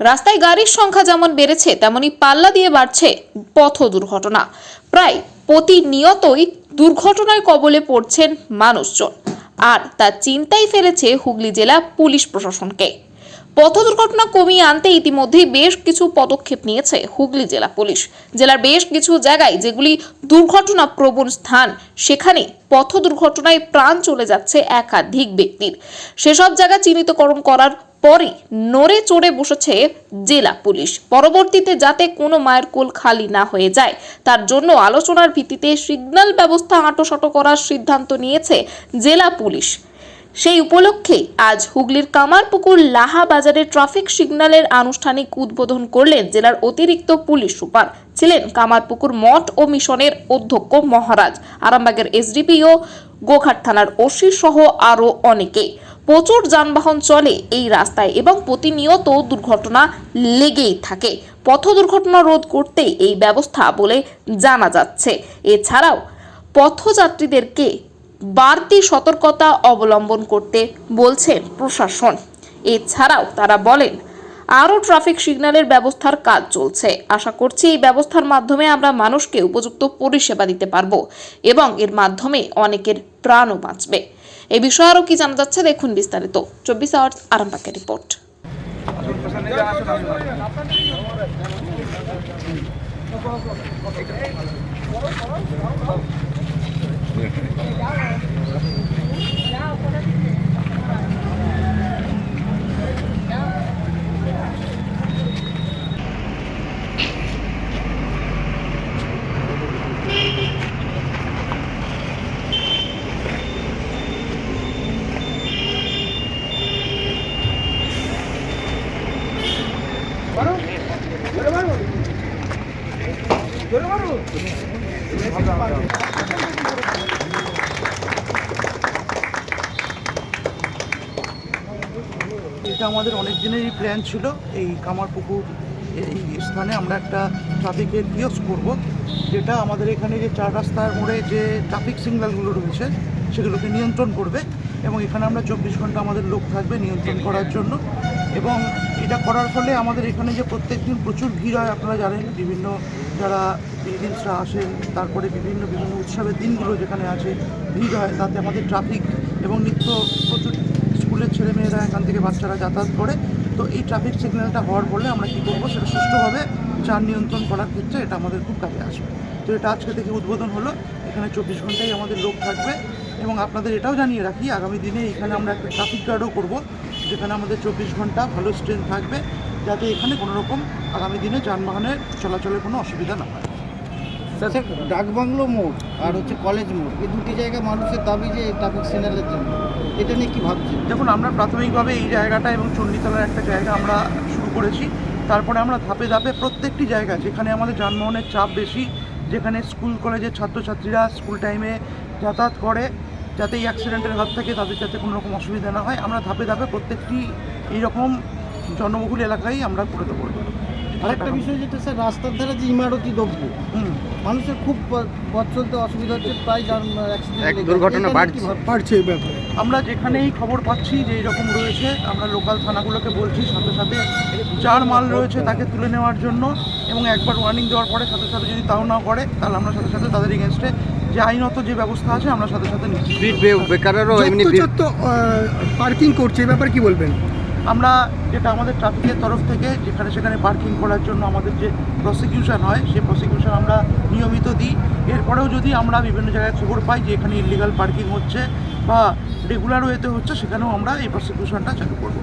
রাস্তায় গাড়ির সংখ্যা যেমন বেড়েছে, তেমনি পাল্লা দিয়ে বাড়ছে পথ দুর্ঘটনা। প্রায় প্রতিনিয়তই দুর্ঘটনায় কবলে পড়ছেন মানুষজন। আর তা চিন্তাই ফেলেছে হুগলি জেলা পুলিশ প্রশাসনকে। পথ দুর্ঘটনা কমিয়ে আনতে ইতিমধ্যেই বেশ কিছু পদক্ষেপ নিয়েছে হুগলি জেলা পুলিশ। জেলার বেশ কিছু জায়গায় যেগুলি দুর্ঘটনা প্রবণ স্থান, সেখানে পথ দুর্ঘটনায় প্রাণ চলে যাচ্ছে একাধিক ব্যক্তির। সেসব জায়গা চিহ্নিতকরণ করার পরে নড়ে চড়ে বসেছে জেলা পুলিশ। পরবর্তীতে যাতে কোনো মায়ের কোল খালি না হয়ে যায়, তার জন্য আলোচনার ভিত্তিতে সিগন্যাল ব্যবস্থা আঁটোসাঁটো করার সিদ্ধান্ত নিয়েছে জেলা পুলিশ। সেই উপলক্ষে আজ হুগলির কামারপুকুর লাহা বাজারে ট্রাফিক সিগন্যালের আনুষ্ঠানিক উদ্বোধন করলেন জেলার অতিরিক্ত পুলিশ সুপার। ছিলেন কামারপুকুর মঠ ও মিশনের অধ্যক্ষ মহারাজ। আরামবাগের এসডিপিও গোঘাট থানার ওসি সহ আরও অনেকে। প্রচুর যানবাহন চলে এই রাস্তায় এবং প্রতিনিয়ত দুর্ঘটনা লেগেই থাকে। পথ দুর্ঘটনা রোধ করতে এই ব্যবস্থা বলে জানা যাচ্ছে। এছাড়াও পথযাত্রীদেরকে বাড়তি সতর্কতা অবলম্বন করতে বলছেন প্রশাসন। এছাড়াও তারা বলেন, আরও ট্রাফিক সিগন্যালের ব্যবস্থার কাজ চলছে। আশা করছি এই ব্যবস্থার মাধ্যমে আমরা মানুষকে উপযুক্ত পরিষেবা দিতে পারব এবং এর মাধ্যমে অনেকের প্রাণও বাঁচবে। এ বিষয়ে আরও কি জানা যাচ্ছে দেখুন বিস্তারিত। চব্বিশ আওয়ার্স আরামবাগের রিপোর্ট। এটা আমাদের অনেক দিনেরই প্ল্যান ছিল, এই কামারপুকুর এই স্থানে আমরা একটা ট্রাফিকের কিয়স করব। যেটা আমাদের এখানে যে চার রাস্তার মোড়ে যে ট্রাফিক সিগন্যালগুলো রয়েছে, সেগুলোকে নিয়ন্ত্রণ করবে এবং এখানে আমরা চব্বিশ ঘণ্টা আমাদের লোক থাকবে নিয়ন্ত্রণ করার জন্য। এবং এটা করার ফলে আমাদের এখানে যে প্রত্যেক দিন প্রচুর ভিড় হয়, আপনারা জানেন, বিভিন্ন যারা বিল্ডিংসরা আসেন, তারপরে বিভিন্ন বিভিন্ন উৎসবের দিনগুলো যেখানে আছে, ভিড় হয়, তাতে আমাদের ট্রাফিক এবং নিত্য প্রচুর স্কুলের ছেলেমেয়েরা এখান থেকে বাচ্চারা যাতায়াত করে। তো এই ট্রাফিক সিগন্যালটা হওয়ার ফলে আমরা কী করব, সেটা সুষ্ঠুভাবে যান নিয়ন্ত্রণ করার ক্ষেত্রে এটা আমাদের খুব কাজে আসবে। তো এটা আজকে থেকে উদ্বোধন হলো, এখানে চব্বিশ ঘন্টাই আমাদের লোক থাকবে এবং আপনাদের এটাও জানিয়ে রাখি, আগামী দিনে এখানে আমরা একটা ট্রাফিক গার্ডও করব। যেখানে আমাদের চব্বিশ ঘণ্টা ভালো স্ট্রেন থাকবে যাতে এখানে কোনো রকম আগামী দিনে যানবাহনের চলাচলের কোনো অসুবিধা না হয়। আচ্ছা ডাকবাংলো মোড় আর হচ্ছে কলেজ মোড় এই দুটি জায়গা মানুষের দাবি যে ট্রাফিক সিগন্যালের জন্য এটা নিয়ে কি ভাবছেন? দেখুন আমরা প্রাথমিকভাবে এই জায়গাটা এবং চণ্ডীতলার একটা জায়গা আমরা শুরু করেছি। তারপরে আমরা ধাপে ধাপে প্রত্যেকটি জায়গা যেখানে আমাদের যানবাহনের চাপ বেশি যেখানে স্কুল কলেজের ছাত্রছাত্রীরা স্কুল টাইমে যাতায়াত করে যাতে এই অ্যাক্সিডেন্টের হাত থেকে তাদের যাতে কোনো রকম অসুবিধা না হয় আমরা ধাপে ধাপে প্রত্যেকটি এইরকম জনবহুল এলাকায় আমরা করে দেবো। আরেকটা বিষয় যেটা স্যার রাস্তার ধারে যে ইমারতি দ্রব্য হুম। মানুষের খুব পথ চলতে অসুবিধা হচ্ছে প্রায় দুর্ঘটনা বাড়ছে। বাড়ছে এই ব্যাপারে। আমরা যেখানেই খবর পাচ্ছি যে এরকম রয়েছে আমরা লোকাল থানাগুলোকে বলছি সাথে সাথে যার মাল রয়েছে তাকে তুলে নেওয়ার জন্য এবং একবার ওয়ার্নিং দেওয়ার পরে সাথে সাথে যদি তাও না করে তাহলে আমরা সাথে সাথে তাদের এগেনস্টে যে আইনত যে ব্যবস্থা আছে আমরা সাথে সাথে নিচ্ছি। বেকারেরও এমনি পার্কিং করছে এ ব্যাপারে কি বলবেন? আমরা যেটা আমাদের ট্রাফিকের তরফ থেকে যেখানে সেখানে পার্কিং করার জন্য আমাদের যে প্রসিকিউশন হয় সেই প্রসিকিউশন আমরা নিয়মিত দিই। এরপরেও যদি আমরা বিভিন্ন জায়গায় খবর পাই যে এখানে ইলিগাল পার্কিং হচ্ছে বা রেগুলার ওয়েতে হচ্ছে সেখানেও আমরা এই প্রসিকিউশনটা চালু করব।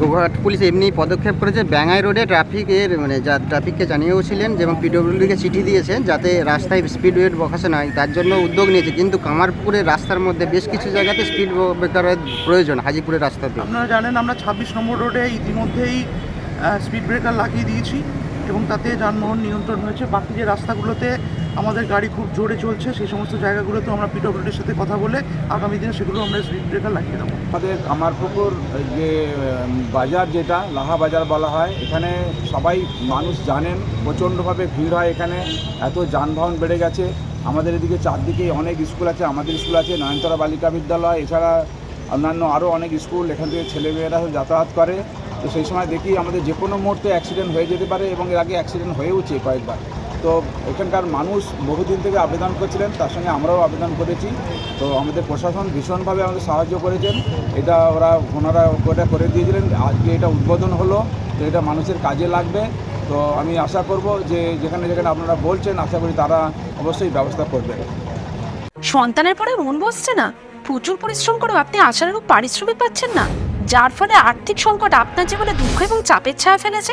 গোঘাট পুলিশ এমনি পদক্ষেপ করেছে। ব্যাঙ্গাই রোডে ট্রাফিকের মানে যা ট্রাফিককে জানিয়েওছিলেন যেমন পিডব্লিউডিকে চিঠি দিয়েছেন যাতে রাস্তায় স্পিড ওয়েট বকাশে নয় তার জন্য উদ্যোগ নিয়েছে। কিন্তু কামারপুরের রাস্তার মধ্যে বেশ কিছু জায়গাতে স্পিড ব্রেকারের প্রয়োজন হাজিপুরের রাস্তাতে। আপনারা জানেন আমরা ছাব্বিশ নম্বর রোডে ইতিমধ্যেই স্পিড ব্রেকার লাগিয়ে দিয়েছি এবং তাতে যানবাহন নিয়ন্ত্রণ হয়েছে। বাকি যে রাস্তাগুলোতে আমাদের গাড়ি খুব জোরে চলছে, সেই সমস্ত জায়গাগুলোতেও আমরা পিডব্লিউডির সাথে কথা বলে আগামী দিনে সেগুলো আমরা স্পিড ব্রেকার লাগিয়ে দেবো। আমাদের কামারপুকুর যে বাজার যেটা, লাহা বাজার বলা হয়, এখানে সবাই মানুষ জানেন, প্রচণ্ডভাবে ভিড় হয় এখানে, এত যানবাহন বেড়ে গেছে। আমাদের এদিকে চারদিকে অনেক স্কুল আছে, আমাদের স্কুল আছে নয়নতলা বালিকা বিদ্যালয়, এছাড়া অন্যান্য আরও অনেক স্কুল, এখান থেকে ছেলেমেয়েরা যাতায়াত করে। তো সেই সময় দেখি আমাদের যে কোনো মুহূর্তে অ্যাক্সিডেন্ট হয়ে যেতে পারে এবং এর আগে অ্যাক্সিডেন্ট হয়েওছে কয়েকবার। তো এখানকার মানুষ বহুদিন থেকে আবেদন করছিলেন, তার সঙ্গে আমরাও আবেদন করেছি। তো আমাদের প্রশাসন ভীষণভাবে আমাদের সাহায্য করেছেন। এটা ওরা ওনারা ওটা করে দিয়েছিলেন। আজকে এটা উদ্বোধন হলো, তো এটা মানুষের কাজে লাগবে। তো আমি আশা করব যে যেখানে যেখানে আপনারা বলছেন, আশা করি তারা অবশ্যই ব্যবস্থা করবেন সন্তানের পরে মন বসছে না। প্রচুর পরিশ্রম করেও আপনি আশানুরূপ পারিশ্রমিক পাচ্ছেন না। যার ফলে আর্থিক সংকট আপনার জীবনে দুঃখ এবং চাপের ছায়া ফেলেছে।